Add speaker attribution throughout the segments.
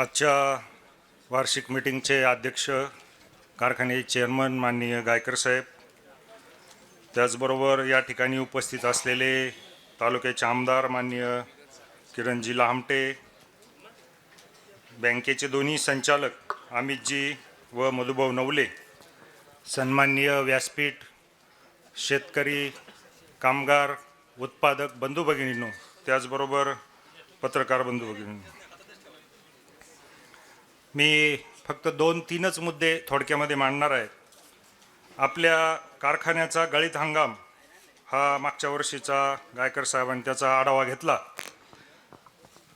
Speaker 1: आजच्या वार्षिक मीटिंगचे अध्यक्ष कारखाने चेअरमन माननीय गायकर साहेब त्याचबरोबर या ठिकाणी उपस्थित असलेले तालुक्याचे आमदार माननीय किरणजी लामटे बँकेचे दोन्ही संचालक अमितजी व मधुभाऊ नवले सन्माननीय व्यासपीठ शेतकरी कामगार उत्पादक बंधू भगिनींनो त्याचबरोबर पत्रकार बंधू भगिनींनो. मी फक्त दोन तीनच मुद्दे थोडक्यामध्ये मांडणार आहे. आपल्या कारखान्याचा गळीत हंगाम हा मागच्या वर्षीचा गायकर साहेबांनी त्याचा आढावा घेतला.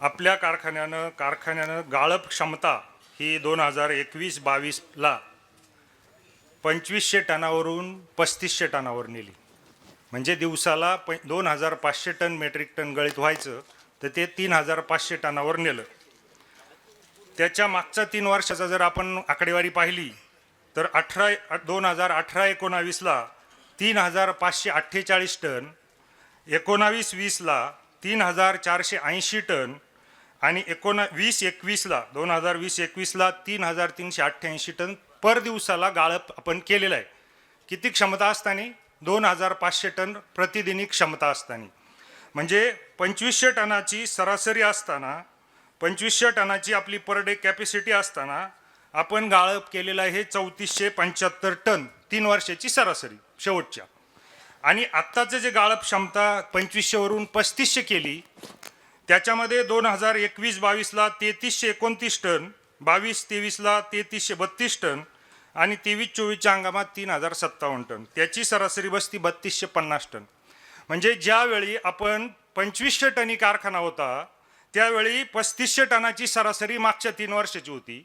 Speaker 1: आपल्या कारखान्यानं कारखान्यानं गाळप क्षमता ही दोन हजार एकवीस बावीसला पंचवीसशे टनावरून पस्तीसशे टनावर नेली. म्हणजे दिवसाला प दोन हजार पाचशे टन मेट्रिक टन गळीत व्हायचं तर ते तीन हजार पाचशे टनावर नेलं. त्याच्या मागच्या तीन वर्षाचा जर आपण आकडेवारी पाहिली तर अठरा दोन हजार अठरा एकोणावीसला तीन हजार पाचशे अठ्ठेचाळीस टन एकोणावीस वीसला तीन हजार चारशे ऐंशी टन आणि एकोणा वीस एकवीसला दोन हजार वीस एकवीसला तीन हजार तीनशे अठ्ठ्याऐंशी टन पर दिवसाला गाळप आपण केलेलं आहे. किती क्षमता असताना? दोन हजार पाचशे टन प्रतिदिनी क्षमता असताना. म्हणजे पंचवीसशे टनाची सरासरी असताना पंचवीसशे टनाची आपली पर डे कॅपॅसिटी असताना आपण गाळप केलेलं आहे चौतीसशे पंच्याहत्तर टन तीन वर्षाची सरासरी शेवटच्या. आणि आत्ताचं जे गाळप क्षमता पंचवीसशेवरून पस्तीसशे केली त्याच्यामध्ये दोन हजार एकवीस बावीसला तेहतीसशे एकोणतीस टन बावीस तेवीसला तेहतीसशे बत्तीस टन आणि तेवीस चोवीसच्या हंगामात तीन हजार सत्तावन्न टन. त्याची सरासरी बसती बत्तीसशे पन्नास टन. म्हणजे ज्यावेळी आपण पंचवीसशे टनी कारखाना होता त्यावेळी पस्तीसशे टनाची सरासरी मागच्या तीन वर्षाची होती.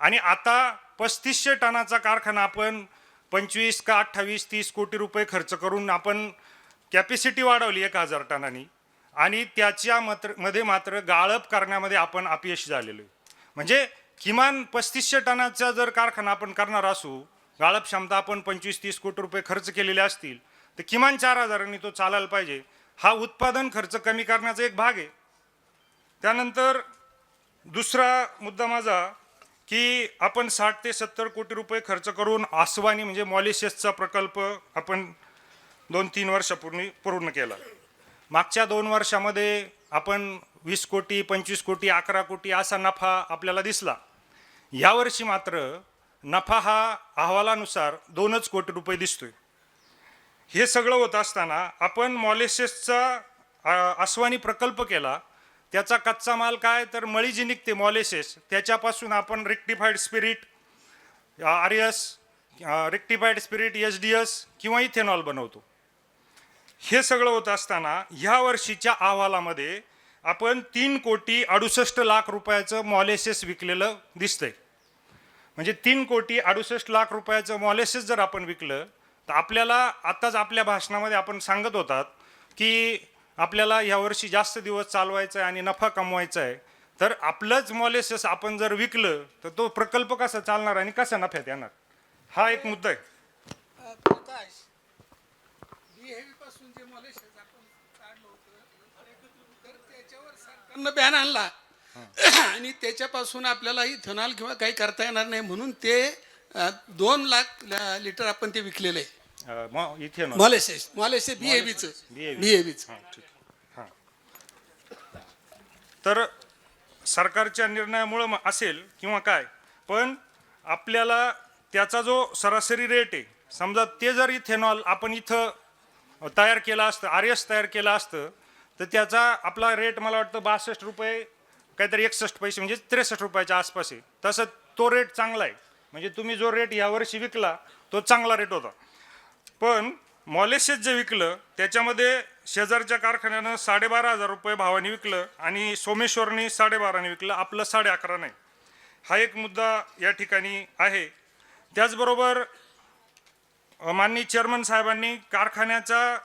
Speaker 1: आणि आता पस्तीसशे टनाचा कारखाना आपण पंचवीस का अठ्ठावीस तीस कोटी रुपये खर्च करून आपण कॅपॅसिटी वाढवली एक हजार टनानी. आणि त्याच्या मात्रमध्ये मात्र गाळप करण्यामध्ये आपण अपयश झालेलो आहे. म्हणजे किमान पस्तीसशे टनाचा जर कारखाना आपण करणार असू गाळप क्षमता आपण पंचवीस तीस कोटी रुपये खर्च केलेले असतील तर किमान चार हजारांनी तो चालायला पाहिजे. हा उत्पादन खर्च कमी करण्याचा एक भाग आहे. त्यानंतर दुसरा मुद्दा माझा की आपण साठ ते सत्तर कोटी रुपये खर्च करून आसवानी म्हणजे मॉलिशियसचा प्रकल्प आपण दोन तीन वर्षापूर्वी पूर्ण केला. मागच्या दोन वर्षामध्ये आपण वीस कोटी पंचवीस कोटी अकरा कोटी असा नफा आपल्याला दिसला. यावर्षी मात्र नफा हा अहवालानुसार दोनच कोटी रुपये दिसतोय. हे सगळं होत असताना आपण मॉलिशियसचा आसवानी प्रकल्प केला त्याचा कच्चा माल काय? तर मळी जी निघते मॉलेसेस त्याच्यापासून आपण rectified spirit R S rectified spirit H D S किंवा इथेनॉल बनवतो. हे सगळं होत असताना ह्या वर्षीच्या अहवालामध्ये आपण तीन कोटी अडुसष्ट लाख रुपयाचं मॉलेसेस विकलेलं दिसतंय. म्हणजे तीन कोटी अडुसष्ट लाख रुपयाचं मॉलेसेस जर आपण विकलं तर आपल्याला आत्ताच आपल्या भाषणामध्ये आपण सांगत होतात की आपल्याला यावर्षी जास्त दिवस चालवायचा आहे आणि नफा कमवायचा आहे तर आपलंच मॉलेसेस आपण जर विकलं तर तो प्रकल्प कसा चालणार आणि कसा नफ्यात येणार? हा एक मुद्दा आहे.
Speaker 2: प्रकाश BHV पासून जे मॉलेशियस आपण काढलं होतं तर त्याच्यावर सरकारनं बॅन आणला. आणि त्याच्यापासून आपल्याला इथेनॉल किंवा काही करता येणार नाही म्हणून ते दोन लाख लिटर आपण ते विकलेलं. आहे
Speaker 1: मॉ- इथेनॉल
Speaker 2: बीएबीचं. बीएबीचं
Speaker 1: हां ठीक. हां. तर सरकारच्या निर्णयामुळं असेल किंवा काय पण आपल्याला त्याचा जो सरासरी रेट आहे समजा ते जर इथेनॉल आपण इथं तयार केलं असतं आर एस तयार केलं असतं तर त्याचा आपला रेट मला वाटतं बासष्ट रुपये काहीतरी एकसष्ट पैसे म्हणजे त्रेसष्ट रुपयाच्या आसपास आहे. तसं तो रेट चांगला आहे. म्हणजे तुम्ही जो रेट यावर्षी विकला तो चांगला रेट होता. पण मॉलेसेस जे विकलं त्याच्यामध्ये शेजारच्या कारखान्यानं साडेबारा हजार रुपये भावाने विकलं आणि सोमेश्वरनी साडेबाराने विकलं आपलं साडे अकरा नाही. हा एक मुद्दा या ठिकाणी आहे. त्याचबरोबर माननीय चेअरमन साहेबांनी कारखान्याचा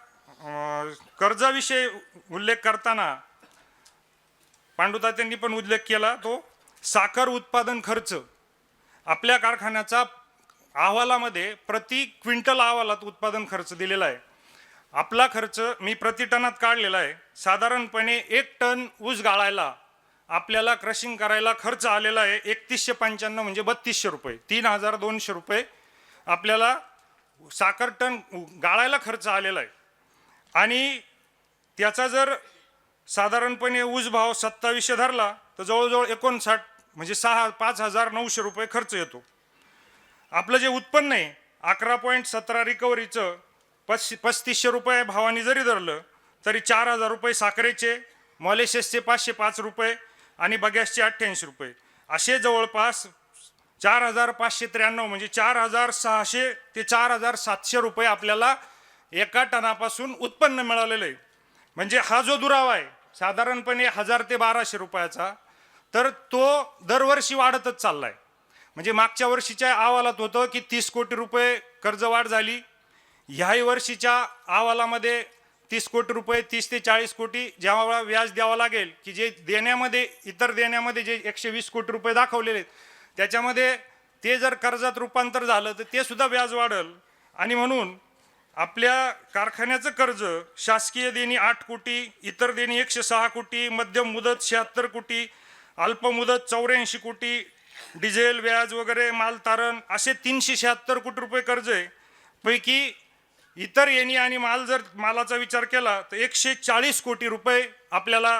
Speaker 1: कर्जाविषयी उल्लेख करताना पांडुतात्यांनी पण उल्लेख केला तो साखर उत्पादन खर्च. आपल्या कारखान्याचा अहवालामध्ये प्रति क्विंटल अहवालात उत्पादन खर्च दिलेला आहे. आपला खर्च मी प्रति टनात काढलेला आहे. साधारणपणे एक टन ऊस गाळायला आपल्याला क्रशिंग करायला खर्च आलेला आहे एकतीसशे पंच्याण्णव म्हणजे बत्तीसशे रुपये. तीन हजार दोनशे रुपये आपल्याला साखर टन गाळायला खर्च आलेला आहे. आणि त्याचा जर साधारणपणे ऊस भाव सत्तावीसशे धरला तर जवळजवळ एकोणसाठ म्हणजे सहा पाच हजार नऊशे रुपये खर्च येतो. आपलं जे उत्पन्न आहे अकरा पॉईंट सतरा रिकव्हरीचं पस् पस्तीसशे रुपये भावाने जरी धरलं तरी चार हजार रुपये साखरेचे मॉलेशियसचे पाचशे पाच रुपये आणि बगॅसचे अठ्ठ्याऐंशी रुपये. असे जवळपास चार हजार पाचशे त्र्याण्णव म्हणजे चार हजार सहाशे ते चार हजार सातशे रुपये आपल्याला एका टनापासून उत्पन्न मिळालेलं आहे. म्हणजे हा जो दुरावा आहे साधारणपणे हजार ते बाराशे रुपयाचा तर तो दरवर्षी वाढतच चालला आहे म्हणजे मागच्या वर्षीच्या अहवालात होतं की तीस कोटी रुपये कर्जवाढ झाली. ह्याही वर्षीच्या अहवालामध्ये तीस कोटी रुपये तीस ते चाळीस कोटी जेव्हा व्याज द्यावं लागेल की जे देण्यामध्ये इतर देण्यामध्ये जे एकशे वीस कोटी रुपये दाखवलेले आहेत त्याच्यामध्ये ते जर कर्जात रूपांतर झालं तर ते सुद्धा व्याज वाढल. आणि म्हणून आपल्या कारखान्याचं कर्ज शासकीय देणी आठ कोटी इतर देणी एकशे सहा कोटी मध्यम मुदत शहात्तर कोटी अल्पमुदत चौऱ्याऐंशी कोटी डिझेल व्याज वगैरे माल तारण असे तीनशे शहात्तर कोटी रुपये कर्ज आहे. पैकी इतर येणी आणि माल जर मालाचा विचार केला तर एकशे चाळीस कोटी रुपये आपल्याला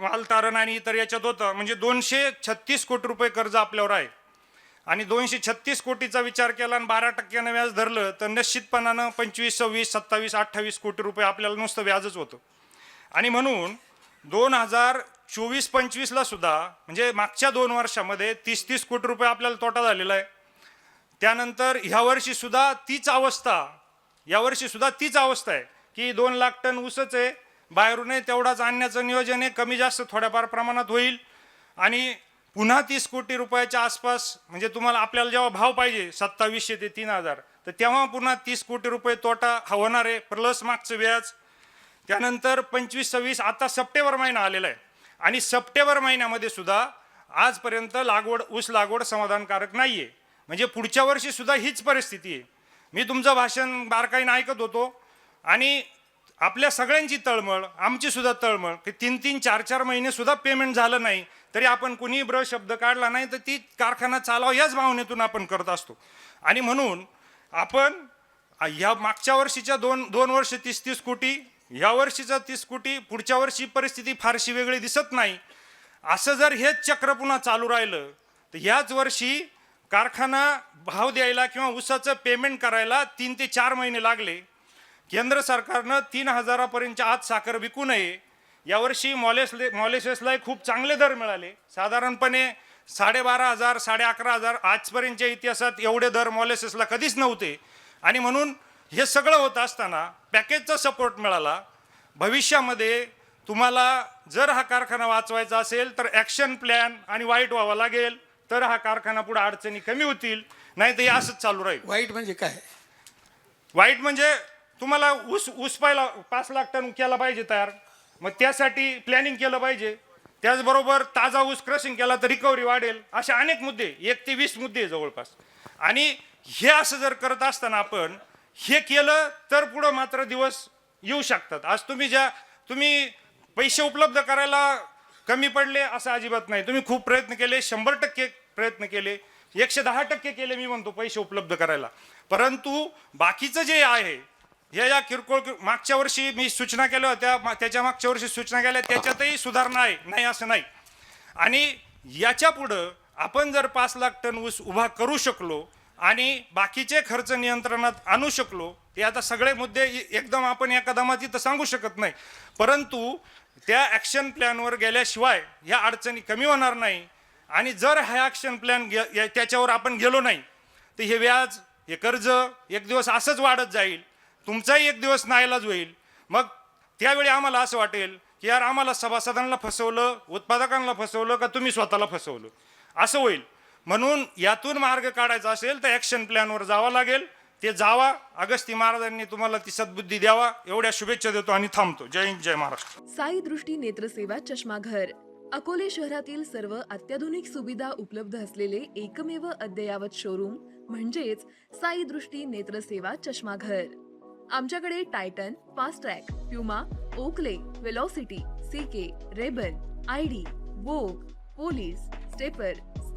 Speaker 1: माल तारण आणि इतर याच्यात होतं. म्हणजे दोनशे छत्तीस कोटी रुपये कर्ज आपल्यावर आहे. आणि दोनशे छत्तीस कोटीचा विचार केला आणि बारा टक्क्यानं व्याज धरलं तर निश्चितपणानं पंचवीस सव्वीस सत्तावीस अठ्ठावीस कोटी रुपये आपल्याला नुसतं व्याजच होतं. आणि म्हणून दोन हजार चोवीस पंचवीसला सुद्धा म्हणजे मागच्या दोन वर्षामध्ये तीस तीस कोटी रुपये आपल्याला तोटा झालेला आहे. त्यानंतर ह्यावर्षी सुद्धा तीच अवस्था यावर्षी सुद्धा तीच अवस्था आहे की दोन लाख टन ऊसच आहे. बाहेरूनही तेवढाच आणण्याचं नियोजन आहे कमी जास्त थोड्याफार प्रमाणात होईल. आणि पुन्हा तीस कोटी रुपयाच्या आसपास म्हणजे तुम्हाला आपल्याला जेव्हा भाव पाहिजे सत्तावीसशे ते तीन हजार तर तेव्हा पुन्हा तीस कोटी रुपये तोटा हा होणार आहे प्लस मागचं व्याज. त्यानंतर पंचवीस सव्वीस आता सप्टेंबर महिना आलेला आहे. आणि सप्टेंबर महिन्यामध्ये सुद्धा आजपर्यंत लागवड ऊस लागवड समाधानकारक नाही आहे म्हणजे पुढच्या वर्षी सुद्धा हीच परिस्थिती आहे. मी तुमचं भाषण बारकाईनं ऐकत होतो आणि आपल्या सगळ्यांची तळमळ आमची सुद्धा तळमळ की तीन तीन चार चार महिने सुद्धा पेमेंट झालं नाही तरी आपण कुणी ब्र शब्द काढला नाही तर ती कारखाना चालावा याच भावनेतून आपण करत असतो. आणि म्हणून आपण ह्या मागच्या वर्षीच्या दोन दोन वर्ष तीस तीस कोटी ह्या वर्षीचा तीस कोटी पुढच्या वर्षी परिस्थिती फारशी वेगळी दिसत नाही. असं जर हेच चक्र पुन्हा चालू राहिलं तर ह्याच वर्षी कारखाना भाव द्यायला किंवा ऊसाचं पेमेंट करायला तीन ते चार महिने लागले. केंद्र सरकारनं तीन हजारापर्यंतच्या आत साखर विकू नये. यावर्षी मॉलेसले मॉलेशियसलाही खूप चांगले दर मिळाले. साधारणपणे साडेबारा हजार साडे अकरा हजार आजपर्यंतच्या इतिहासात एवढे दर मॉलेसेसला कधीच नव्हते. आणि म्हणून हे सगळं होत असताना पॅकेजचा सपोर्ट मिळाला. भविष्यामध्ये तुम्हाला जर हा कारखाना वाचवायचा असेल तर ॲक्शन प्लॅन आणि वाईट व्हावा लागेल. तर हा कारखाना पुढे अडचणी कमी होतील. नाही तर हे असंच चालू राहील.
Speaker 2: वाईट म्हणजे काय?
Speaker 1: वाईट म्हणजे तुम्हाला ऊस ऊस पाहिला पाच लाख टन केला पाहिजे तयार. मग त्यासाठी प्लॅनिंग केलं पाहिजे. त्याचबरोबर ताजा ऊस क्रशिंग केला तर रिकव्हरी वाढेल. असे अनेक मुद्दे एक ते वीस मुद्दे जवळपास. आणि हे असं जर करत असताना आपण हे केलं तर पुढं मात्र दिवस येऊ शकतात. आज तुम्ही ज्या तुम्ही पैसे उपलब्ध करायला कमी पडले असं अजिबात नाही. तुम्ही खूप प्रयत्न केले शंभर टक्के प्रयत्न केले एकशे दहा टक्के केले मी म्हणतो पैसे उपलब्ध करायला. परंतु बाकीचं जे आहे या या किरकोळ मागच्या वर्षी मी सूचना केल्या होत्या त्याच्या मागच्या वर्षी सूचना केल्या त्याच्यातही सुधारणा आहे नाही असं नाही. आणि याच्या पुढं आपण जर पाच लाख टन ऊस उभा करू शकलो आणि बाकीचे खर्च नियंत्रणात आणू शकलो ते आता सगळे मुद्दे एकदम आपण या कदमात इथं सांगू शकत नाही. परंतु त्या ॲक्शन प्लॅनवर गेल्याशिवाय ह्या अडचणी कमी होणार नाही आणि जर हा ॲक्शन प्लॅन गे त्याच्यावर आपण गेलो नाही तर हे व्याज हे कर्ज एक दिवस असंच वाढत जाईल. तुमचाही एक दिवस नाईलाज होईल. मग त्यावेळी आम्हाला असं वाटेल की यार आम्हाला सभासदांना फसवलं उत्पादकांना फसवलं का तुम्ही स्वतःला फसवलं? असं होईल. म्हणून यातून मार्ग काढायचा असेल तर ॲक्शन प्लॅनवर जावं लागेल. ते जावा. अगस्ती महाराजांनी तुम्हाला ती सद्बुद्धी द्यावा. एवढ्या शुभेच्छा देतो आणि थांबतो. जय हिंद जय महाराष्ट्र.
Speaker 3: साई दृष्टी नेत्रसेवा चष्माघर. अकोले शहरातील सर्व अत्याधुनिक सुविधा उपलब्ध असलेले एकमेव अद्ययावत शोरूम म्हणजेच साई दृष्टी नेत्रसेवा चष्माघर. आमच्याकडे Titan Fastrack Puma Oakley Velocity C K Ray Ban ID Vogue Police Stepper